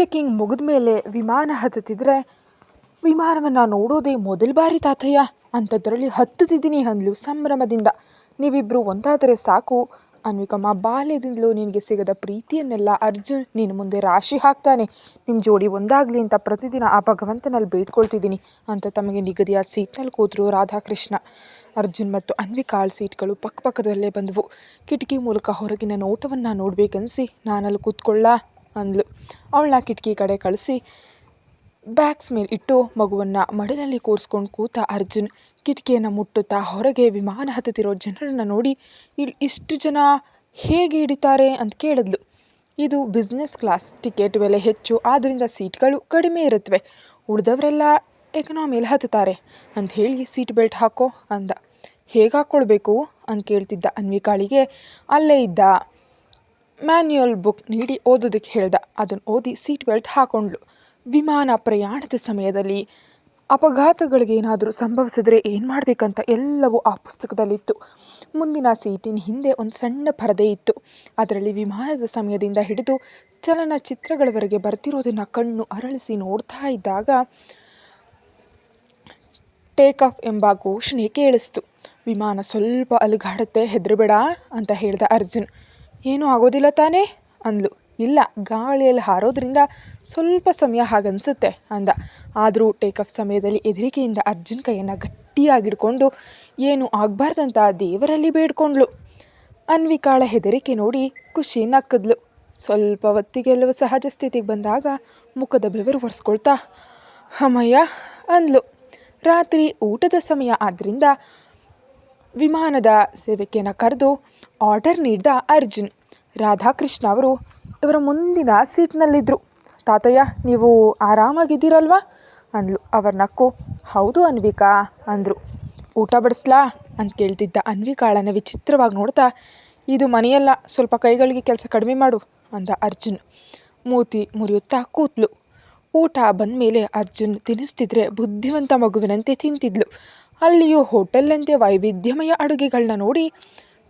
Checking ಮುಗಿದ ಮೇಲೆ ವಿಮಾನ ಹತ್ತುತ್ತಿದ್ರೆ, ವಿಮಾನವನ್ನು ನೋಡೋದೇ ಮೊದಲ ಬಾರಿ ತಾತಯ್ಯ. ಅಂಥದ್ರಲ್ಲಿ ಹತ್ತುತ್ತಿದ್ದೀನಿ ಅಂದ್ಲು ಸಂಭ್ರಮದಿಂದ. ನೀವಿಬ್ಬರು ಒಂದಾದರೆ ಸಾಕು. ಅನ್ವಿಕಮ್ಮ ಬಾಲ್ಯದಿಂದಲೂ ನಿನಗೆ ಸಿಗದ ಪ್ರೀತಿಯನ್ನೆಲ್ಲ ಅರ್ಜುನ್ ನಿನ್ನ ಮುಂದೆ ರಾಶಿ ಹಾಕ್ತಾನೆ. ನಿಮ್ಮ ಜೋಡಿ ಒಂದಾಗಲಿ ಅಂತ ಪ್ರತಿದಿನ ಆ ಭಗವಂತನಲ್ಲಿ ಬೇಡ್ಕೊಳ್ತಿದ್ದೀನಿ ಅಂತ ತಮಗೆ ನಿಗದಿಯಾದ ಸೀಟ್ನಲ್ಲಿ ಕೂತರು ರಾಧಾಕೃಷ್ಣ. ಅರ್ಜುನ್ ಮತ್ತು ಅನ್ವಿಕಾಳ್ ಸೀಟ್ಗಳು ಪಕ್ಕಪಕ್ಕದಲ್ಲೇ ಬಂದವು. ಕಿಟಕಿ ಮೂಲಕ ಹೊರಗಿನ ನೋಟವನ್ನು ನೋಡಬೇಕನ್ಸಿ ನಾನಲ್ಲಿ ಕೂತ್ಕೊಳ್ಳ. ಅಂದ್ಲು. ಅವಳನ್ನ ಕಿಟಕಿ ಕಡೆ ಕಳಿಸಿ ಬ್ಯಾಗ್ಸ್ ಮೇಲೆ ಇಟ್ಟು ಮಗುವನ್ನು ಮಡಿಲಲ್ಲಿ ಕೂರಿಸ್ಕೊಂಡು ಕೂತ ಅರ್ಜುನ್ ಕಿಟಕಿಯನ್ನು ಮುಟ್ಟುತ್ತಾ ಹೊರಗೆ ವಿಮಾನ ಹತ್ತುತ್ತಿರೋ ಜನರನ್ನು ನೋಡಿ ಇಲ್ಲಿ ಇಷ್ಟು ಜನ ಹೇಗೆ ಹಿಡಿತಾರೆ ಅಂತ ಕೇಳಿದ್ಲು. ಇದು ಬಿಸ್ನೆಸ್ ಕ್ಲಾಸ್ ಟಿಕೆಟ್ ಬೆಲೆ ಹೆಚ್ಚು ಆದ್ದರಿಂದ ಸೀಟ್ಗಳು ಕಡಿಮೆ ಇರುತ್ತವೆ ಉಳಿದವರೆಲ್ಲ ಎಕನಾಮಿಯಲ್ಲಿ ಹತ್ತುತ್ತಾರೆ ಅಂತ ಹೇಳಿ ಸೀಟ್ ಬೆಲ್ಟ್ ಹಾಕೋ ಅಂದ. ಹೇಗೆ ಹಾಕ್ಕೊಳ್ಬೇಕು ಅಂತ ಕೇಳ್ತಿದ್ದ ಅನ್ವಿಕಾಳಿಗೆ. ಅಲ್ಲೇ ಇದ್ದ. ಮ್ಯಾನ್ಯುಯಲ್ ಬುಕ್ ನೀಡಿ ಓದೋದಕ್ಕೆ ಹೇಳ್ದ. ಅದನ್ನು ಓದಿ ಸೀಟ್ ಬೆಲ್ಟ್ ಹಾಕೊಂಡ್ಳು. ವಿಮಾನ ಪ್ರಯಾಣದ ಸಮಯದಲ್ಲಿ ಅಪಘಾತಗಳಿಗೆ ಏನಾದರೂ ಸಂಭವಿಸಿದರೆ ಏನು ಮಾಡಬೇಕಂತ ಎಲ್ಲವೂ ಆ ಪುಸ್ತಕದಲ್ಲಿತ್ತು. ಮುಂದಿನ ಸೀಟಿನ ಹಿಂದೆ ಒಂದು ಸಣ್ಣ ಪರದೆ ಇತ್ತು. ಅದರಲ್ಲಿ ವಿಮಾನದ ಸಮಯದಿಂದ ಹಿಡಿದು ಚಲನಚಿತ್ರಗಳವರೆಗೆ ಬರ್ತಿರೋದನ್ನು ಕಣ್ಣು ಅರಳಿಸಿ ನೋಡ್ತಾ ಇದ್ದಾಗ ಟೇಕ್ ಆಫ್ ಎಂಬ ಘೋಷಣೆ ಕೇಳಿಸ್ತು. ವಿಮಾನ ಸ್ವಲ್ಪ ಅಲುಗಾಡುತ್ತೆ, ಹೆದರಬೇಡ ಅಂತ ಹೇಳ್ದ ಅರ್ಜುನ್. ಏನೂ ಆಗೋದಿಲ್ಲ ತಾನೇ? ಅಂದ್ಲು. ಇಲ್ಲ, ಗಾಳಿಯಲ್ಲಿ ಹಾರೋದ್ರಿಂದ ಸ್ವಲ್ಪ ಸಮಯ ಹಾಗನ್ಸುತ್ತೆ, ಅಂದ. ಆದರೂ ಟೇಕ್ ಆಫ್ ಸಮಯದಲ್ಲಿ ಹೆದರಿಕೆಯಿಂದ ಅರ್ಜುನ್ ಕೈಯನ್ನು ಗಟ್ಟಿಯಾಗಿಡ್ಕೊಂಡು, ಏನು ಆಗಬಾರ್ದಂತ ದೇವರಲ್ಲಿ ಬೇಡ್ಕೊಂಡ್ಳು. ಅನ್ವಿಕಾಳ ಹೆದರಿಕೆ ನೋಡಿ ಖುಷಿ ನಕ್ಕದ್ಲು. ಸ್ವಲ್ಪ ಹೊತ್ತಿಗೆಲ್ಲವೂ ಸಹಜ ಸ್ಥಿತಿಗೆ ಬಂದಾಗ ಮುಖದ ಬೆವರು ಒರೆಸ್ಕೊಳ್ತಾ, ಅಮ್ಮಯ್ಯ, ಅಂದ್ಲು. ರಾತ್ರಿ ಊಟದ ಸಮಯ ಆದ್ದರಿಂದ ವಿಮಾನದ ಸೇವಕಿಯನ್ನು ಕರೆದು ಆರ್ಡರ್ ನೀಡಿದ ಅರ್ಜುನ್. ರಾಧಾಕೃಷ್ಣ ಅವರು, ಇವರ ಮುಂದಿನ ಸೀಟ್ನಲ್ಲಿದ್ದರು ತಾತಯ್ಯ, ನೀವು ಆರಾಮಾಗಿದ್ದೀರಲ್ವಾ? ಅಂದ್ಲು. ಅವ್ರ ನಕ್ಕು. ಹೌದು ಅನ್ವಿಕಾ, ಅಂದರು. ಊಟ ಬಡಿಸ್ಲಾ? ಅಂತ ಕೇಳ್ತಿದ್ದ ಅನ್ವಿಕಾಳನ್ನ ವಿಚಿತ್ರವಾಗಿ ನೋಡ್ತಾ, ಇದು ಮನೆಯಲ್ಲ, ಸ್ವಲ್ಪ ಕೈಗಳಿಗೆ ಕೆಲಸ ಕಡಿಮೆ ಮಾಡು, ಅಂದ ಅರ್ಜುನ್. ಮೂತಿ ಮುರಿಯುತ್ತಾ ಕೂತ್ಲು. ಊಟ ಬಂದ ಮೇಲೆ ಅರ್ಜುನ್ ತಿನ್ನಿಸ್ತಿದ್ರೆ ಬುದ್ಧಿವಂತ ಮಗುವಿನಂತೆ ತಿಂತಿದ್ಲು. ಅಲ್ಲಿಯೂ ಹೋಟೆಲ್ನಂತೆ ವೈವಿಧ್ಯಮಯ ಅಡುಗೆಗಳನ್ನ ನೋಡಿ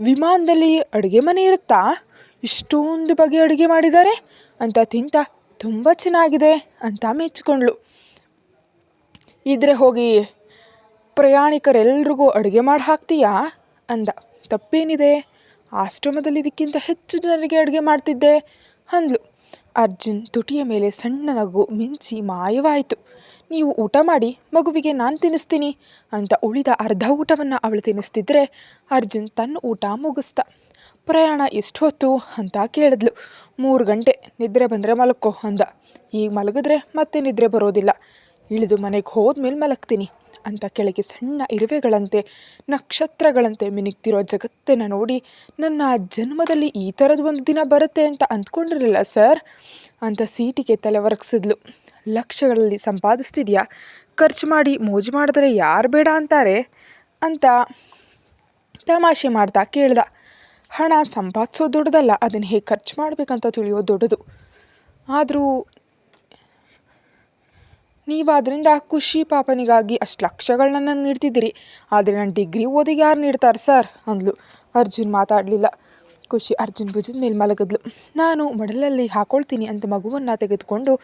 ವಿಮಾನದಲ್ಲಿ ಅಡುಗೆ ಮನೆ ಇರುತ್ತಾ? ಇಷ್ಟೊಂದು ಬಗೆ ಅಡುಗೆ ಮಾಡಿದ್ದಾರೆ. ಅಂತ ತಿಂತ ತುಂಬ ಚೆನ್ನಾಗಿದೆ ಅಂತ ಮೆಚ್ಚಿಕೊಂಡ್ಳು. ಇದ್ರೆ ಹೋಗಿ, ಪ್ರಯಾಣಿಕರೆಲ್ರಿಗೂ ಅಡುಗೆ ಮಾಡಿ ಹಾಕ್ತೀಯಾ? ಅಂದ. ತಪ್ಪೇನಿದೆ. ಆಶ್ರಮದಲ್ಲಿ ಇದಕ್ಕಿಂತ ಹೆಚ್ಚು ಜನರಿಗೆ ಅಡುಗೆ ಮಾಡ್ತಿದ್ದೆ, ಅಂದ್ಲು. ಅರ್ಜುನ್ ತುಟಿಯ ಮೇಲೆ ಸಣ್ಣ ನಗು ಮಿಂಚಿ ಮಾಯವಾಯಿತು. ನೀವು ಊಟ ಮಾಡಿ, ಮಗುವಿಗೆ ನಾನು ತಿನ್ನಿಸ್ತೀನಿ ಅಂತ ಉಳಿದ ಅರ್ಧ ಊಟವನ್ನು ಅವಳು ತಿನ್ನಿಸ್ತಿದ್ರೆ ಅರ್ಜುನ್ ತನ್ನ ಊಟ ಮುಗಿಸ್ದ. ಪ್ರಯಾಣ ಎಷ್ಟು ಹೊತ್ತು ಅಂತ ಕೇಳಿದ್ಲು. ಮೂರು ಗಂಟೆ, ನಿದ್ರೆ ಬಂದರೆ ಮಲಕ್ಕೋ ಅಂದ. ಈಗ ಮಲಗಿದ್ರೆ ಮತ್ತೆ ನಿದ್ರೆ ಬರೋದಿಲ್ಲ. ಇಳಿದು ಮನೆಗೆ ಹೋದ್ಮೇಲೆ ಮಲಗ್ತೀನಿ ಅಂತ ಕೆಳಗೆ ಸಣ್ಣ ಇರುವೆಗಳಂತೆ, ನಕ್ಷತ್ರಗಳಂತೆ ಮಿನುಗ್ತಿರೋ ಜಗತ್ತನ್ನು ನೋಡಿ ನನ್ನ ಜನ್ಮದಲ್ಲಿ ಈ ಥರದ್ದು ಒಂದು ದಿನ ಬರುತ್ತೆ ಅಂತ ಅಂದ್ಕೊಂಡಿರಲಿಲ್ಲ, ಸರ್ ಅಂತ ಸೀಟಿಗೆ ತಲೆ ಒರಗಿಸಿದ್ಲು. ಲಕ್ಷಗಳಲ್ಲಿ ಸಂಪಾದಿಸ್ತಿದ್ಯಾ? ಖರ್ಚು ಮಾಡಿ ಮೋಜು ಮಾಡಿದ್ರೆ ಯಾರು ಬೇಡ ಅಂತಾರೆ? ಅಂತ ತಮಾಷೆ ಮಾಡ್ತಾ ಕೇಳ್ದ. ಹಣ ಸಂಪಾದಿಸೋ ದೊಡ್ಡದಲ್ಲ, ಅದನ್ನು ಹೇಗೆ ಖರ್ಚು ಮಾಡಬೇಕಂತ ತಿಳಿಯೋ ದೊಡ್ಡದು. ಆದರೂ ನೀವು ಅದರಿಂದ ಖುಷಿ ಪಾಪನಿಗಾಗಿ ಅಷ್ಟು ಲಕ್ಷಗಳನ್ನ ನನಗೆ ನೀಡ್ತಿದ್ದೀರಿ. ಆದರೆ ನಾನು ಡಿಗ್ರಿ ಓದಿಗೆ ಯಾರು ನೀಡ್ತಾರೆ ಸರ್? ಅಂದ್ಲು. ಅರ್ಜುನ್ ಮಾತಾಡಲಿಲ್ಲ. ಖುಷಿ ಅರ್ಜುನ್ ಭುಜದ ಮೇಲೆ ಮಲಗಿದ್ಲು. ನಾನು ಮಡಲಲ್ಲಿ ಹಾಕೊಳ್ತೀನಿ ಅಂತ ಮಗುವನ್ನು ತೆಗೆದುಕೊಂಡು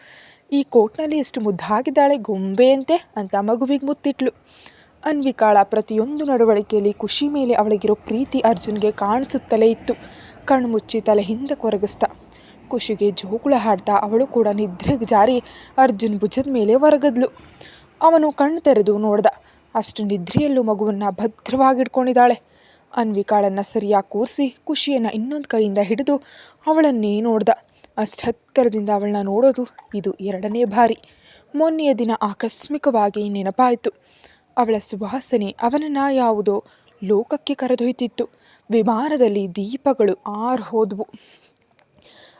ಈ ಕೋಟ್ನಲ್ಲಿ ಎಷ್ಟು ಮುದ್ದಾಗಿದ್ದಾಳೆ ಗೊಂಬೆಯಂತೆ ಅಂತ ಮಗುವಿಗೆ ಮುತ್ತಿಟ್ಲು. ಅನ್ವಿಕಾಳ ಪ್ರತಿಯೊಂದು ನಡವಳಿಕೆಯಲ್ಲಿ ಖುಷಿ ಮೇಲೆ ಅವಳಿಗಿರೋ ಪ್ರೀತಿ ಅರ್ಜುನ್ಗೆ ಕಾಣಿಸುತ್ತಲೇ ಇತ್ತು. ಕಣ್ಣು ಮುಚ್ಚಿ ತಲೆ ಹಿಂದೆ ಕೊರಗಿಸ್ತ ಖುಷಿಗೆ ಜೋಗುಳ ಹಾಡ್ತಾ ಅವಳು ಕೂಡ ನಿದ್ರೆಗೆ ಜಾರಿ ಅರ್ಜುನ್ ಭುಜದ ಮೇಲೆ ಒರಗದ್ಲು. ಅವನು ಕಣ್ಣು ತೆರೆದು ನೋಡ್ದ. ಅಷ್ಟು ನಿದ್ರೆಯಲ್ಲೂ ಮಗುವನ್ನು ಭದ್ರವಾಗಿಡ್ಕೊಂಡಿದ್ದಾಳೆ ಅನ್ವಿಕಾಳನ್ನು ಸರಿಯಾಗಿ ಕೂರಿಸಿ ಖುಷಿಯನ್ನು ಇನ್ನೊಂದು ಕೈಯಿಂದ ಹಿಡಿದು ಅವಳನ್ನೇ ನೋಡ್ದ. ಅಷ್ಟು ಹತ್ತಿರದಿಂದ ಅವಳನ್ನ ನೋಡೋದು ಇದು ಎರಡನೇ ಬಾರಿ. ಮೊನ್ನೆಯ ದಿನ ಆಕಸ್ಮಿಕವಾಗಿ ನೆನಪಾಯಿತು. ಅವಳ ಸುವಾಸನೆ ಅವನನ್ನು ಯಾವುದೋ ಲೋಕಕ್ಕೆ ಕರೆದೊಯ್ತಿತ್ತು ವಿಮಾನದಲ್ಲಿ ದೀಪಗಳು ಆರು ಹೋದವು.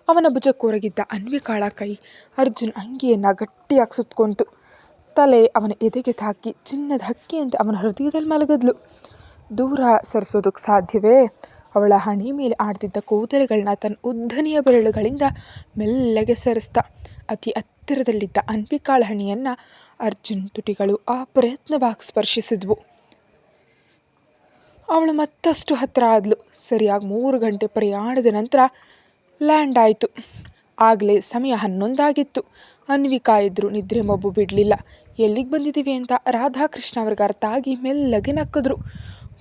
ಅವನ ಭುಜಕ್ಕೊರಗಿದ್ದ ಅನ್ವಿಕಾಳ ಕೈ ಅರ್ಜುನ್ ಅಂಗಿಯನ್ನು ಗಟ್ಟಿಯಾಗಿ ಸುತ್ತಕೊಂಡು ತಲೆ ಅವನ ಎದೆಗೆ ತಾಕಿ ಚಿನ್ನದ ಹಕ್ಕಿಯಂತೆ ಅವನ ಹೃದಯದಲ್ಲಿ ಮಲಗಿದ್ಲು. ದೂರ ಸರಿಸೋದಕ್ಕೆ ಸಾಧ್ಯವೇ? ಅವಳ ಹಣೆ ಮೇಲೆ ಆಡ್ತಿದ್ದ ಕೂದಲುಗಳನ್ನ ತನ್ನ ಉದ್ದನೆಯ ಬೆರಳುಗಳಿಂದ ಮೆಲ್ಲಗೆ ಸರಿಸ್ದ. ಅತಿ ಹತ್ತಿರದಲ್ಲಿದ್ದ ಅನ್ಪಿಕಾಳ ಹಣಿಯನ್ನು ಅರ್ಜುನ್ ತುಟಿಗಳು ಆ ಪ್ರಯತ್ನವಾಗಿ ಸ್ಪರ್ಶಿಸಿದ್ವು. ಅವಳು ಮತ್ತಷ್ಟು ಹತ್ತಿರ ಆದಳು ಸರಿಯಾಗಿ ಮೂರು ಗಂಟೆ ಪ್ರಯಾಣದ ನಂತರ ಲ್ಯಾಂಡ್ ಆಯಿತು. ಆಗಲೇ ಸಮಯ ಹನ್ನೊಂದಾಗಿತ್ತು. ಅನ್ವಿಕಾ ಇದ್ದರು ನಿದ್ರೆ ಮಬ್ಬು ಬಿಡಲಿಲ್ಲ. ಎಲ್ಲಿಗೆ ಬಂದಿದ್ದೀವಿ ಅಂತ ರಾಧಾಕೃಷ್ಣ ಅವ್ರಿಗೆ ಅರ್ಥ ಆಗಿ ಮೆಲ್ಲಗೆ ನಕ್ಕಿದ್ರು.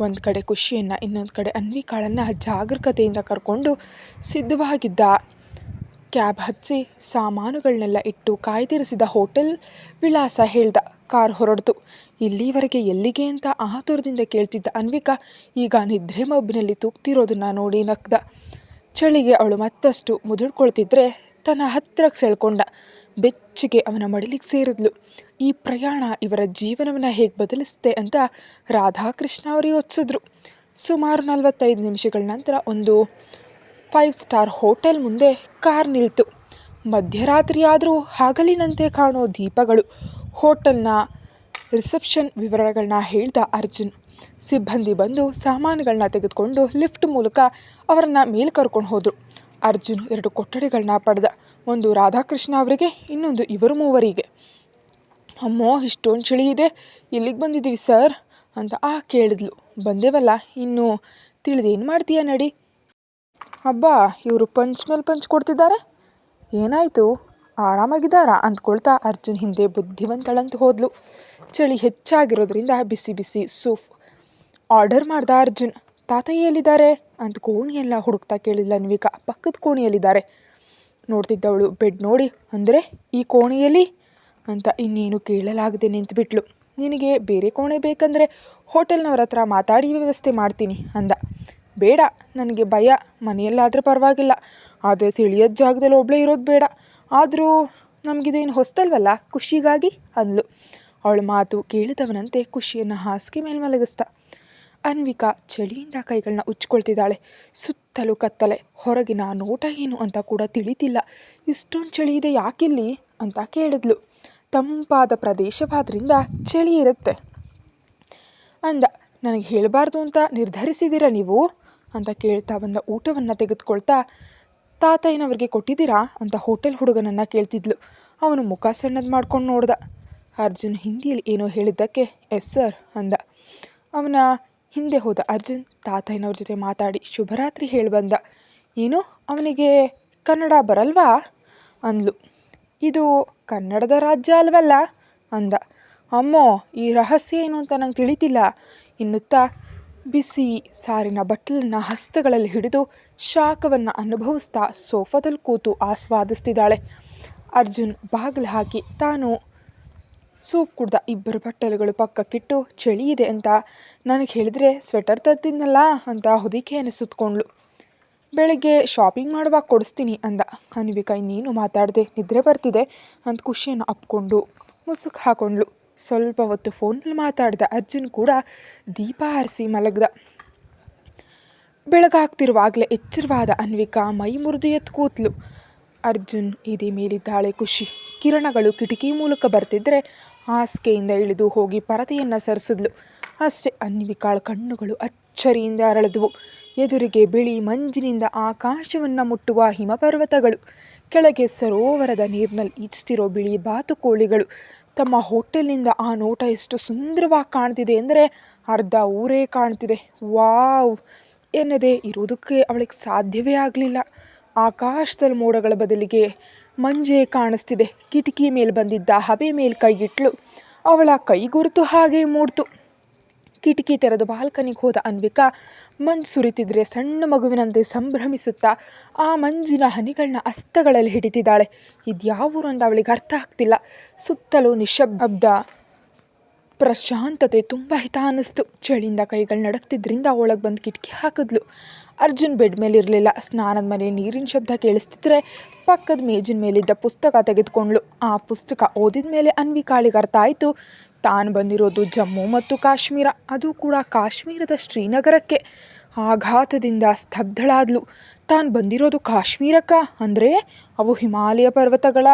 ಒಂದು ಕಡೆ ಖುಷಿಯನ್ನು, ಇನ್ನೊಂದು ಕಡೆ ಅನ್ವಿಕಾಳನ್ನು ಜಾಗರೂಕತೆಯಿಂದ ಕರ್ಕೊಂಡು ಸಿದ್ಧವಾಗಿದ್ದ ಕ್ಯಾಬ್ ಹಚ್ಚಿ ಸಾಮಾನುಗಳನ್ನೆಲ್ಲ ಇಟ್ಟು ಕಾಯ್ದಿರಿಸಿದ ಹೋಟೆಲ್ ವಿಳಾಸ ಹೇಳ್ದ, ಕಾರ್ ಹೊರಡ್ತು. ಇಲ್ಲಿವರೆಗೆ ಎಲ್ಲಿಗೆ ಅಂತ ಆತುರದಿಂದ ಕೇಳ್ತಿದ್ದ ಅನ್ವಿಕಾ ಈಗ ನಿದ್ರೆ ಮಬ್ಬಿನಲ್ಲಿ ತೂಗ್ತಿರೋದನ್ನ ನೋಡಿ ನಕ್ದ ಚಳಿಗೆ ಅವಳು ಮತ್ತಷ್ಟು ಮುದುಡ್ಕೊಳ್ತಿದ್ರೆ ತನ್ನ ಹತ್ತಿರಕ್ಕೆ ಸೆಳ್ಕೊಂಡ. ಬೆಚ್ಚಿಗೆ ಅವನ ಮಡಿಲಿಗೆ ಸೇರಿದ್ಲು. ಈ ಪ್ರಯಾಣ ಇವರ ಜೀವನವನ್ನು ಹೇಗೆ ಬದಲಿಸಿದೆ ಅಂತ ರಾಧಾಕೃಷ್ಣ ಅವರು ಯೋಚಿಸಿದ್ರು. ಸುಮಾರು ನಲವತ್ತೈದು ನಿಮಿಷಗಳ ನಂತರ ಒಂದು ಫೈವ್ ಸ್ಟಾರ್ ಹೋಟೆಲ್ ಮುಂದೆ ಕಾರ್ ನಿಲ್ತು. ಮಧ್ಯರಾತ್ರಿ ಆದರೂ ಹಗಲಿನಂತೆ ಕಾಣೋ ದೀಪಗಳು, ಹೋಟೆಲ್ನ ರಿಸೆಪ್ಷನ್ ವಿವರಗಳನ್ನ ಹೇಳ್ದ ಅರ್ಜುನ್. ಸಿಬ್ಬಂದಿ ಬಂದು ಸಾಮಾನುಗಳನ್ನ ತೆಗೆದುಕೊಂಡು ಲಿಫ್ಟ್ ಮೂಲಕ ಅವರನ್ನು ಮೇಲೆ ಕರ್ಕೊಂಡು ಹೋದರು. ಅರ್ಜುನ್ ಎರಡು ಕೊಠಡಿಗಳನ್ನ ಪಡೆದ. ಒಂದು ರಾಧಾಕೃಷ್ಣ ಅವರಿಗೆ, ಇನ್ನೊಂದು ಇವರು ಮೂವರಿಗೆ. ಅಮ್ಮೋ, ಇಷ್ಟೊಂದು ಚಳಿ ಇದೆ. ಎಲ್ಲಿಗೆ ಬಂದಿದ್ದೀವಿ ಸರ್? ಅಂತ ಆ ಕೇಳಿದ್ಲು. ಬಂದೇವಲ್ಲ, ಇನ್ನು ತಿಳಿದೇನು ಮಾಡ್ತೀಯ ನಡಿ? ಅಬ್ಬಾ, ಇವರು ಪಂಚ್ ಮೇಲೆ ಪಂಚ್ ಕೊಡ್ತಿದ್ದಾರೆ. ಏನಾಯಿತು? ಆರಾಮಾಗಿದ್ದಾರಾ? ಅಂದ್ಕೊಳ್ತಾ ಅರ್ಜುನ್ ಹಿಂದೆ ಬುದ್ಧಿವಂತಳಂತ ಹೋದ್ಲು. ಚಳಿ ಹೆಚ್ಚಾಗಿರೋದ್ರಿಂದ ಬಿಸಿ ಬಿಸಿ ಸೂಫ್. ಆರ್ಡರ್ ಮಾಡ್ದ ಅರ್ಜುನ್. ತಾತಯ್ಯ ಎಲ್ಲಿದ್ದಾರೆ? ಅಂತ ಕೋಣಿಯೆಲ್ಲ ಹುಡುಕ್ತಾ ಕೇಳಿದ್ಲ ಅನ್ವಿಕಾ. ಪಕ್ಕದ ಕೋಣಿಯಲ್ಲಿದ್ದಾರೆ. ನೋಡ್ತಿದ್ದವಳು ಬೆಡ್ ನೋಡಿ. ಅಂದರೆ ಈ ಕೋಣೆಯಲ್ಲಿ ಅಂತ ಇನ್ನೇನು ಕೇಳಲಾಗದೆ ನಿಂತುಬಿಟ್ಲು. ನಿನಗೆ ಬೇರೆ ಕೋಣೆ ಬೇಕಂದರೆ ಹೋಟೆಲ್ನವ್ರ ಹತ್ರ ಮಾತಾಡಿ ವ್ಯವಸ್ಥೆ ಮಾಡ್ತೀನಿ ಅಂದ. ಬೇಡ, ನನಗೆ ಭಯ, ಮನೆಯಲ್ಲಾದರೂ ಪರವಾಗಿಲ್ಲ. ಆದರೆ ತಿಳಿಯೋದ ಜಾಗದಲ್ಲಿ ಒಬ್ಬಳೇ ಇರೋದು ಬೇಡ. ಆದರೂ ನಮಗಿದೇನು ಹೊಸ್ತಲ್ವಲ್ಲ, ಖುಷಿಗಾಗಿ? ಅಂದ್ಲು. ಅವಳ ಮಾತು ಕೇಳಿದವನಂತೆ ಖುಷಿಯನ್ನು ಹಾಸಿಗೆ ಮೇಲೆ ಮಲಗಿಸ್ದ ಅನ್ವಿಕಾ ಚಳಿಯಿಂದ ಕೈಗಳನ್ನ ಉಚ್ಕೊಳ್ತಿದ್ದಾಳೆ. ಸುತ್ತಲೂ ಕತ್ತಲೆ. ಹೊರಗಿನ ನೋಟ ಏನು ಅಂತ ಕೂಡ ತಿಳಿತಿಲ್ಲ. ಇಷ್ಟೊಂದು ಚಳಿ ಇದೆ ಯಾಕಿಲ್ಲಿ? ಅಂತ ಕೇಳಿದ್ಲು. ತಂಪಾದ ಪ್ರದೇಶವಾದ್ರಿಂದ ಚಳಿ ಇರುತ್ತೆ. ಅಂದ, ನನಗೆ ಹೇಳಬಾರ್ದು ಅಂತ ನಿರ್ಧರಿಸಿದ್ದೀರಾ ನೀವು? ಅಂತ ಕೇಳ್ತಾ ಬಂದ ಊಟವನ್ನು ತೆಗೆದುಕೊಳ್ತಾ, ತಾತಯ್ಯನವ್ರಿಗೆ ಕೊಟ್ಟಿದ್ದೀರಾ? ಅಂತ ಹೋಟೆಲ್ ಹುಡುಗನನ್ನು ಕೇಳ್ತಿದ್ಲು. ಅವನು ಮುಖ ಸಣ್ಣದು ಮಾಡ್ಕೊಂಡು ನೋಡ್ದ. ಅರ್ಜುನ್ ಹಿಂದಿಯಲ್ಲಿ ಏನೋ ಹೇಳಿದ್ದಕ್ಕೆ, ಎಸ್ ಸರ್, ಅಂದ. ಅವನ ಹಿಂದೆ ಹೋದ ಅರ್ಜುನ್ ತಾತಯ್ಯನವ್ರ ಜೊತೆ ಮಾತಾಡಿ ಶುಭರಾತ್ರಿ ಹೇಳಿ ಬಂದ. ಏನು, ಅವನಿಗೆ ಕನ್ನಡ ಬರಲ್ವಾ? ಅಂದ್ಲು. ಇದು ಕನ್ನಡದ ರಾಜ್ಯ ಅಲ್ವಲ್ಲ? ಅಂದ. ಅಮ್ಮೋ, ಈ ರಹಸ್ಯ ಏನು ಅಂತ ನಂಗೆ ತಿಳಿತಿಲ್ಲ. ಎನ್ನುತ್ತಾ ಬಿಸಿ ಸಾರಿನ ಬಟ್ಟಲನ್ನ ಹಸ್ತಗಳಲ್ಲಿ ಹಿಡಿದು ಶಾಖವನ್ನು ಅನುಭವಿಸ್ತಾ ಸೋಫಾದಲ್ಲಿ ಕೂತು ಆಸ್ವಾದಿಸ್ತಿದ್ದಾಳೆ. ಅರ್ಜುನ್ ಬಾಗಿಲು ಹಾಕಿ ತಾನು ಸೂಪ್ ಕುಡ್ದ ಇಬ್ಬರು ಬಟ್ಟಲುಗಳು ಪಕ್ಕಕ್ಕಿಟ್ಟು, ಚಳಿ ಇದೆ ಅಂತ. ನನಗೆ ಹೇಳಿದರೆ ಸ್ವೆಟರ್ ತರ್ತಿದ್ನಲ್ಲ ಅಂತ ಹೊದಿಕೆಯನ್ನು ಸುತ್ತಕೊಂಡ್ಳು ಬೆಳಗ್ಗೆ ಶಾಪಿಂಗ್ ಮಾಡುವಾಗ ಕೊಡಿಸ್ತೀನಿ ಅಂದ. ಅನ್ವಿಕಾ ಇನ್ನೇನು ಮಾತಾಡದೆ ನಿದ್ರೆ ಬರ್ತಿದೆ ಅಂತ ಖುಷಿಯನ್ನು ಅಪ್ಕೊಂಡು ಮುಸುಕು ಹಾಕೊಂಡ್ಳು. ಸ್ವಲ್ಪ ಹೊತ್ತು ಫೋನಲ್ಲಿ ಮಾತಾಡ್ದ ಅರ್ಜುನ್ ಕೂಡ ದೀಪ ಹಾರಿಸಿ ಮಲಗ್ದ. ಬೆಳಗಾಗ್ತಿರುವಾಗಲೇ ಎಚ್ಚರವಾದ ಅನ್ವಿಕಾ ಮೈ ಮುರಿದು ಎತ್ತು ಕೂತ್ಲು. ಅರ್ಜುನ್ ಎದೆ ಮೇಲಿದ್ದಾಳೆ ಖುಷಿ. ಕಿರಣಗಳು ಕಿಟಕಿ ಮೂಲಕ ಬರ್ತಿದ್ರೆ ಹಾಸಿಗೆಯಿಂದ ಇಳಿದು ಹೋಗಿ ಪರತೆಯನ್ನು ಸರಿಸಿದ್ಲು. ಅಷ್ಟೇ ಅನ್ವಿಕಾಳ ಕಣ್ಣುಗಳು ಅಚ್ಚರಿಯಿಂದ ಅರಳಿದ್ವು. ಎದುರಿಗೆ ಬಿಳಿ ಮಂಜಿನಿಂದ ಆಕಾಶವನ್ನು ಮುಟ್ಟುವ ಹಿಮಪರ್ವತಗಳು. ಕೆಳಗೆ ಸರೋವರದ ನೀರಿನಲ್ಲಿ ಈಚ್ತಿರೋ ಬಿಳಿ ಬಾತುಕೋಳಿಗಳು. ತಮ್ಮ ಹೋಟೆಲ್ನಿಂದ ಆ ನೋಟ ಎಷ್ಟು ಸುಂದರವಾಗಿ ಕಾಣ್ತಿದೆ ಅಂದರೆ ಅರ್ಧ ಊರೇ ಕಾಣ್ತಿದೆ. ವಾವ್! ಎನ್ನದೇ ಇರೋದಕ್ಕೆ ಅವಳಿಗೆ ಸಾಧ್ಯವೇ ಆಗಲಿಲ್ಲ. ಆಕಾಶದಲ್ಲಿ ಮೋಡಗಳ ಬದಲಿಗೆ ಮಂಜೇ ಕಾಣಿಸ್ತಿದೆ. ಕಿಟಕಿ ಮೇಲೆ ಬಂದಿದ್ದ ಹಬೆ ಮೇಲೆ ಕೈಗಿಟ್ಲು ಅವಳ ಕೈಗುರುತು ಹಾಗೆ ಮೂಡ್ತು. ಕಿಟಕಿ ತೆರೆದು ಬಾಲ್ಕನಿಗೆ ಹೋದ ಅನ್ವಿಕಾ ಮಂಜು ಸುರಿತಿದ್ರೆ ಸಣ್ಣ ಮಗುವಿನಂತೆ ಸಂಭ್ರಮಿಸುತ್ತಾ ಆ ಮಂಜಿನ ಹನಿಗಳನ್ನ ಅಸ್ತಗಳಲ್ಲಿ ಹಿಡಿತಿದ್ದಾಳೆ. ಇದ್ಯಾವೂರು ಅಂತ ಅವಳಿಗೆ ಅರ್ಥ ಆಗ್ತಿಲ್ಲ. ಸುತ್ತಲೂ ನಿಶಬ್ದ ಪ್ರಶಾಂತತೆ ತುಂಬ ಹಿತ ಅನ್ನಿಸ್ತು. ಚಳಿಯಿಂದ ಕೈಗಳು ನಡಕ್ತಿದ್ರಿಂದ ಒಳಗೆ ಬಂದು ಕಿಟಕಿ ಹಾಕಿದ್ಲು. ಅರ್ಜುನ್ ಬೆಡ್ ಮೇಲೆ ಇರಲಿಲ್ಲ ಸ್ನಾನದ ಮನೆ ನೀರಿನ ಶಬ್ದ ಕೇಳಿಸ್ತಿದ್ರೆ ಪಕ್ಕದ ಮೇಜಿನ ಮೇಲಿದ್ದ ಪುಸ್ತಕ ತೆಗೆದುಕೊಂಡ್ಳು. ಆ ಪುಸ್ತಕ ಓದಿದ ಮೇಲೆ ಅನ್ವಿಕಾಳಿಗೆ ಅರ್ಥ ಆಯಿತು ತಾನು ಬಂದಿರೋದು ಜಮ್ಮು ಮತ್ತು ಕಾಶ್ಮೀರ. ಅದು ಕೂಡ ಕಾಶ್ಮೀರದ ಶ್ರೀನಗರಕ್ಕೆ. ಆಘಾತದಿಂದ ಸ್ತಬ್ಧಳಾದ್ಲು. ತಾನು ಬಂದಿರೋದು ಕಾಶ್ಮೀರಕ್ಕ? ಅಂದರೆ ಅವು ಹಿಮಾಲಯ ಪರ್ವತಗಳ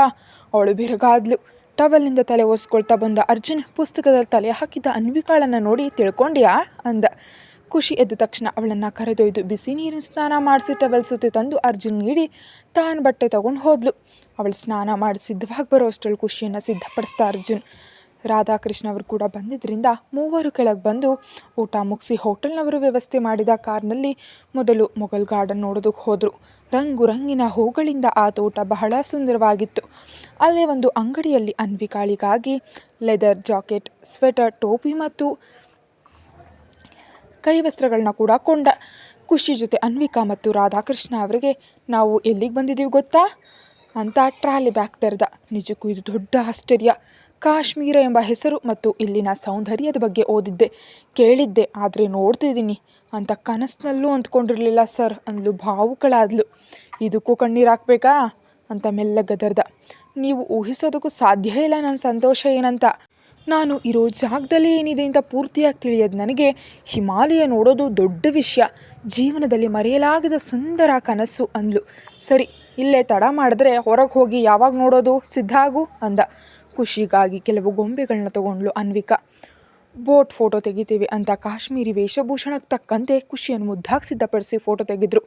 ಅವಳು ಬೆರಗಾದ್ಲು ಟವಲ್ನಿಂದ ತಲೆ ಒರೆಸ್ಕೊಳ್ತಾ ಬಂದ ಅರ್ಜುನ್ ಪುಸ್ತಕದಲ್ಲಿ ತಲೆ ಹಾಕಿದ್ದ ಅನ್ವಿಕಾಳನ್ನು ನೋಡಿ ತಿಳ್ಕೊಂಡ್ಯಾ? ಅಂದ. ಖುಷಿ ಎದ್ದ ತಕ್ಷಣ ಅವಳನ್ನು ಕರೆದೊಯ್ದು ಬಿಸಿ ನೀರಿನ ಸ್ನಾನ ಮಾಡಿಸಿ ಟವೆಲ್ ಸುತ್ತಿ ತಂದು ಅರ್ಜುನ್ ನೀಡಿ ತಾನು ಬಟ್ಟೆ ತಗೊಂಡು ಹೋದ್ಲು. ಅವಳು ಸ್ನಾನ ಮಾಡಿ ಸಿದ್ಧವಾಗಿ ಬರೋ ಅಷ್ಟರಲ್ಲಿ ಖುಷಿಯನ್ನು ಸಿದ್ಧಪಡಿಸ್ತಾ ಅರ್ಜುನ್. ರಾಧಾಕೃಷ್ಣ ಅವರು ಕೂಡ ಬಂದಿದ್ದರಿಂದ ಮೂವರು ಕೆಳಗೆ ಬಂದು ಊಟ ಮುಗಿಸಿ ಹೋಟೆಲ್ನವರು ವ್ಯವಸ್ಥೆ ಮಾಡಿದ ಕಾರ್ನಲ್ಲಿ ಮೊದಲು ಮೊಘಲ್ ಗಾರ್ಡನ್ ನೋಡೋದಕ್ಕೆ ಹೋದರು. ರಂಗು ರಂಗಿನ ಹೂಗಳಿಂದ ಆ ತೋಟ ಬಹಳ ಸುಂದರವಾಗಿತ್ತು. ಅಲ್ಲೇ ಒಂದು ಅಂಗಡಿಯಲ್ಲಿ ಅನ್ವಿಕಾಳಿಗಾಗಿ ಲೆದರ್ ಜಾಕೆಟ್, ಸ್ವೆಟರ್, ಟೋಪಿ ಮತ್ತು ಕೈವಸ್ತ್ರಗಳನ್ನ ಕೂಡ ಕೊಂಡ. ಖುಷಿ ಜೊತೆ ಅನ್ವಿಕಾ ಮತ್ತು ರಾಧಾಕೃಷ್ಣ ಅವರಿಗೆ, ನಾವು ಎಲ್ಲಿಗೆ ಬಂದಿದ್ದೀವಿ ಗೊತ್ತಾ? ಅಂತ ಟ್ರಾಲಿ ಬ್ಯಾಗ್ ತೆರೆದ. ನಿಜಕ್ಕೂ ಇದು ದೊಡ್ಡ ಆಶ್ಚರ್ಯ. ಕಾಶ್ಮೀರ ಎಂಬ ಹೆಸರು ಮತ್ತು ಇಲ್ಲಿನ ಸೌಂದರ್ಯದ ಬಗ್ಗೆ ಓದಿದ್ದೆ. ಕೇಳಿದ್ದೆ, ಆದರೆ ನೋಡ್ತಿದ್ದೀನಿ. ಅಂತ ಕನಸಿನಲ್ಲೂ ಅಂದ್ಕೊಂಡಿರಲಿಲ್ಲ, ಸರ್ ಅಂದ್ಲು ಭಾವುಕಳಾದ್ಲು. ಇದಕ್ಕೂ ಕಣ್ಣೀರು ಹಾಕ್ಬೇಕಾ? ಅಂತ ಮೆಲ್ಲ ಗದರ್ದ. ನೀವು ಊಹಿಸೋದಕ್ಕೂ ಸಾಧ್ಯ ಇಲ್ಲ ನನ್ನ ಸಂತೋಷ ಏನಂತ. ನಾನು ಇರೋ ಜಾಗದಲ್ಲಿ ಏನಿದೆ ಅಂತ ಪೂರ್ತಿಯಾಗಿ ತಿಳಿಯೋದು ನನಗೆ ಹಿಮಾಲಯ ನೋಡೋದು ದೊಡ್ಡ ವಿಷಯ. ಜೀವನದಲ್ಲಿ ಮರೆಯಲಾಗದ ಸುಂದರ ಕನಸು, ಅಂದ್ಲು. ಸರಿ, ಇಲ್ಲೇ ತಡ ಮಾಡಿದ್ರೆ ಹೊರಗೆ ಹೋಗಿ ಯಾವಾಗ ನೋಡೋದು? ಸಿದ್ಧ ಆಗು, ಅಂದ. ಖುಷಿಗಾಗಿ ಕೆಲವು ಗೊಂಬೆಗಳನ್ನ ತಗೊಂಡ್ಲು ಅನ್ವಿಕಾ. ಬೋಟ್ ಫೋಟೋ ತೆಗಿತೀವಿ ಅಂತ ಕಾಶ್ಮೀರಿ ವೇಷಭೂಷಣಕ್ಕೆ ತಕ್ಕಂತೆ ಖುಷಿಯನ್ನು ಮುದ್ದಾಗಿ ಸಿದ್ಧಪಡಿಸಿ ಫೋಟೋ ತೆಗೆದ್ರು.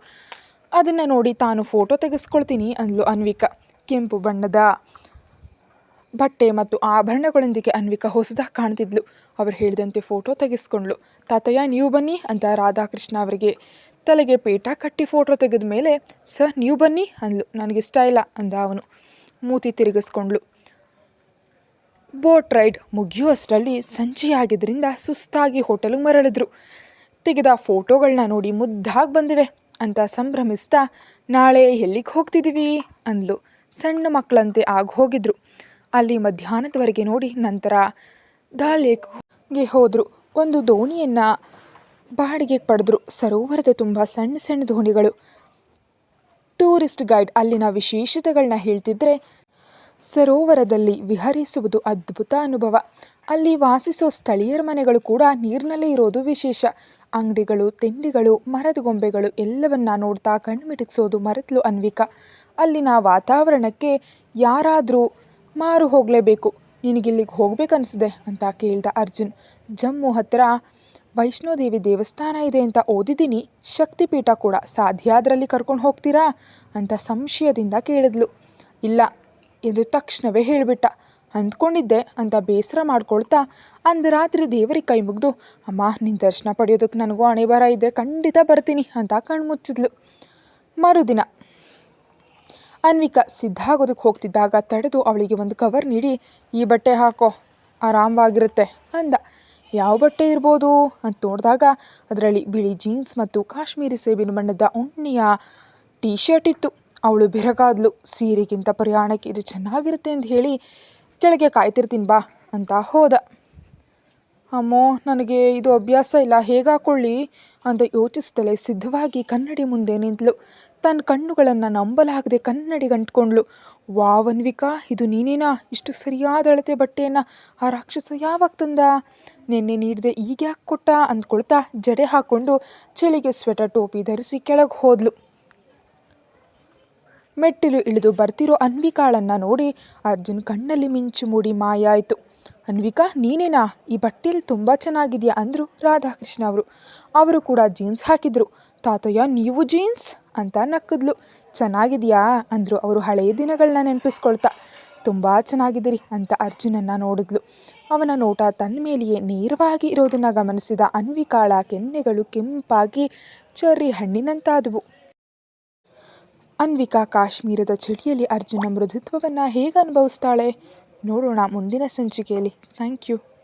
ಅದನ್ನು ನೋಡಿ ತಾನು ಫೋಟೋ ತೆಗೆಸ್ಕೊಳ್ತೀನಿ, ಅಂದ್ಲು ಅನ್ವಿಕಾ. ಕೆಂಪು ಬಣ್ಣದ ಬಟ್ಟೆ ಮತ್ತು ಆಭರಣಗಳೊಂದಿಗೆ ಅನ್ವಿಕಾ ಹೊಸದಾಗಿ ಕಾಣ್ತಿದ್ಲು. ಅವರು ಹೇಳಿದಂತೆ ಫೋಟೋ ತೆಗೆಸ್ಕೊಂಡ್ಳು ತಾತಯ್ಯ, ನೀವು ಬನ್ನಿ, ಅಂತ ರಾಧಾಕೃಷ್ಣ ಅವರಿಗೆ ತಲೆಗೆ ಪೇಟ ಕಟ್ಟಿ ಫೋಟೋ ತೆಗೆದ ಮೇಲೆ ಸರ್, ನೀವು ಬನ್ನಿ, ಅಂದ್ಲು. ನನಗಿಷ್ಟ ಇಲ್ಲ, ಅಂದ ಅವನು. ಮೂತಿ ತಿರುಗಿಸ್ಕೊಂಡ್ಳು ಬೋಟ್ ರೈಡ್ ಮುಗಿಯುವಷ್ಟರಲ್ಲಿ ಸಂಜೆಯಾಗಿದ್ದರಿಂದ ಸುಸ್ತಾಗಿ ಹೋಟೆಲ್ಗೆ ಮರಳಿದ್ರು. ತೆಗೆದ ಫೋಟೋಗಳನ್ನ ನೋಡಿ ಮುದ್ದಾಗಿ ಬಂದಿವೆ. ಅಂತ ಸಂಭ್ರಮಿಸ್ತಾ, ನಾಳೆ ಎಲ್ಲಿಗೆ ಹೋಗ್ತಿದ್ದೀವಿ ಅಂದ್ಲು. ಸಣ್ಣ ಮಕ್ಕಳಂತೆ ಆಗಿ ಹೋಗಿದ್ರು. ಅಲ್ಲಿ ಮಧ್ಯಾಹ್ನದವರೆಗೆ ನೋಡಿ ನಂತರ ದಾಲೇಕ್ಗೆ ಹೋದರು. ಒಂದು ದೋಣಿಯನ್ನು ಬಾಡಿಗೆ ಪಡೆದ್ರು. ಸರೋವರದ ತುಂಬ ಸಣ್ಣ ಸಣ್ಣ ದೋಣಿಗಳು. ಟೂರಿಸ್ಟ್ ಗೈಡ್ ಅಲ್ಲಿನ ವಿಶೇಷತೆಗಳನ್ನ ಹೇಳ್ತಿದ್ರೆ ಸರೋವರದಲ್ಲಿ ವಿಹರಿಸುವುದು ಅದ್ಭುತ ಅನುಭವ. ಅಲ್ಲಿ ವಾಸಿಸೋ ಸ್ಥಳೀಯರ ಮನೆಗಳು ಕೂಡ ನೀರಿನಲ್ಲೇ ಇರೋದು ವಿಶೇಷ. ಅಂಗಡಿಗಳು, ತಿಂಡಿಗಳು, ಮರದ ಗೊಂಬೆಗಳು ಎಲ್ಲವನ್ನ ನೋಡ್ತಾ ಕಣ್ಮಿಟಿಕ್ಸೋದು ಮರೆತಲು ಅನ್ವಿಕಾ. ಅಲ್ಲಿನ ವಾತಾವರಣಕ್ಕೆ ಯಾರಾದರೂ ಮಾರು ಹೋಗಲೇಬೇಕು. ನಿನಗಿಲ್ಲಿಗೆ ಹೋಗಬೇಕನ್ನಿಸಿದೆ ಅಂತ ಕೇಳ್ದ ಅರ್ಜುನ್. ಜಮ್ಮು ಹತ್ತಿರ ವೈಷ್ಣೋದೇವಿ ದೇವಸ್ಥಾನ ಇದೆ ಅಂತ ಓದಿದ್ದೀನಿ. ಶಕ್ತಿಪೀಠ ಕೂಡ ಸಾಧ್ಯ ಅದರಲ್ಲಿ ಕರ್ಕೊಂಡು ಹೋಗ್ತೀರಾ ಅಂತ ಸಂಶಯದಿಂದ ಕೇಳಿದ್ಲು. ಇಲ್ಲ ಎಂದು ತಕ್ಷಣವೇ ಹೇಳಿಬಿಟ್ಟ. ಅಂದ್ಕೊಂಡಿದ್ದೆ, ಅಂತ ಬೇಸರ ಮಾಡ್ಕೊಳ್ತಾ, ಅಂದು ರಾತ್ರಿ ದೇವರಿಗೆ ಕೈ ಮುಗಿದು, ಅಮ್ಮ ನಿನ್ನ ದರ್ಶನ ಪಡೆಯೋದಕ್ಕೆ ನನಗೂ ಹಣೆ ಬರ ಇದ್ದರೆ ಖಂಡಿತ ಬರ್ತೀನಿ ಅಂತ ಕಣ್ಣು ಮುಚ್ಚಿದ್ಲು. ಮರುದಿನ ಅನ್ವಿಕಾ ಸಿದ್ಧ ಆಗೋದಕ್ಕೆ ಹೋಗ್ತಿದ್ದಾಗ ತಡೆದು ಅವಳಿಗೆ ಒಂದು ಕವರ್ ನೀಡಿ, ಈ ಬಟ್ಟೆ ಹಾಕೋ, ಆರಾಮವಾಗಿರುತ್ತೆ ಅಂದ. ಯಾವ ಬಟ್ಟೆ ಇರ್ಬೋದು? ಅಂತ ನೋಡಿದಾಗ ಅದರಲ್ಲಿ ಬಿಳಿ ಜೀನ್ಸ್ ಮತ್ತು ಕಾಶ್ಮೀರಿ ಸೇಬಿನ ಬಣ್ಣದ ಉಣ್ಣೆಯ ಟೀ ಶರ್ಟ್ ಇತ್ತು. ಅವಳು ಬೆರಗಾದ್ಲು, ಸೀರೆಗಿಂತ ಪ್ರಯಾಣಕ್ಕೆ ಇದು ಚೆನ್ನಾಗಿರುತ್ತೆ ಅಂತ ಹೇಳಿ ಕೆಳಗೆ ಕಾಯ್ತಿರ್ತೀನಿ ಬಾ ಅಂತ ಹೋದ. ಅಮ್ಮೋ, ನನಗೆ ಇದು ಅಭ್ಯಾಸ ಇಲ್ಲ, ಹೇಗೆ ಹಾಕ್ಕೊಳ್ಳಿ ಅಂತ ಯೋಚಿಸ್ತಲೆ ಸಿದ್ಧವಾಗಿ ಕನ್ನಡಿ ಮುಂದೆ ನಿಂತಳು ತನ್ನ ಕಣ್ಣುಗಳನ್ನು ನಂಬಲಾಗದೆ ಕನ್ನಡಿ ಗಂಟ್ಕೊಂಡ್ಳು ವಾವನ್ವಿಕಾ ಇದು ನೀನೇನಾ? ಇಷ್ಟು ಸರಿಯಾದ ಅಳತೆ ಬಟ್ಟೆಯನ್ನು ಆ ರಾಕ್ಷಸ ಯಾವಾಗ ತಂದ? ನಿನ್ನೆ ನೀಡಿದೆ ಈಗ ಯಾಕೆ ಕೊಟ್ಟ ಅಂದ್ಕೊಳ್ತಾ ಜಡೆ ಹಾಕ್ಕೊಂಡು ಚಳಿಗೆ ಸ್ವೆಟರ್ ಟೋಪಿ ಧರಿಸಿ ಕೆಳಗೆ ಹೋದ್ಲು. ಮೆಟ್ಟಿಲು ಇಳಿದು ಬರ್ತಿರೋ ಅನ್ವಿಕಾಳನ್ನು ನೋಡಿ ಅರ್ಜುನ್ ಕಣ್ಣಲ್ಲಿ ಮಿಂಚು ಮೂಡಿ ಮಾಯಾಯಿತು. ಅನ್ವಿಕಾ, ನೀನೇನಾ? ಈ ಬಟ್ಟೆಲಿ ತುಂಬ ಚೆನ್ನಾಗಿದೆಯಾ? ಅಂದರು ರಾಧಾಕೃಷ್ಣ ಅವರು. ಅವರು ಕೂಡ ಜೀನ್ಸ್ ಹಾಕಿದ್ರು. ತಾತಯ್ಯ, ನೀವು ಜೀನ್ಸ್? ಅಂತ ನಕ್ಕಿದ್ಲು. ಚೆನ್ನಾಗಿದೆಯಾ? ಅಂದರು ಅವರು ಹಳೆಯ ದಿನಗಳನ್ನ ನೆನಪಿಸ್ಕೊಳ್ತಾ. ತುಂಬ ಚೆನ್ನಾಗಿದ್ದೀರಿ ಅಂತ ಅರ್ಜುನನ್ನು ನೋಡಿದ್ಲು. ಅವನ ನೋಟ ತನ್ನ ಮೇಲೆಯೇ ನೇರವಾಗಿ ಇರೋದನ್ನು ಗಮನಿಸಿದ ಅನ್ವಿಕಾಳ ಕೆನ್ನೆಗಳು ಕೆಂಪಾಗಿ, ಚರ್ರಿ ಹಣ್ಣಿನಂತಾದವು. ಅನ್ವಿಕಾ ಕಾಶ್ಮೀರದ ಚಳಿಯಲ್ಲಿ ಅರ್ಜುನ ಮೃದುತ್ವವನ್ನು ಹೇಗೆ ಅನುಭವಿಸ್ತಾಳೆ? ನೋಡೋಣ ಮುಂದಿನ ಸಂಚಿಕೆಯಲ್ಲಿ. Thank you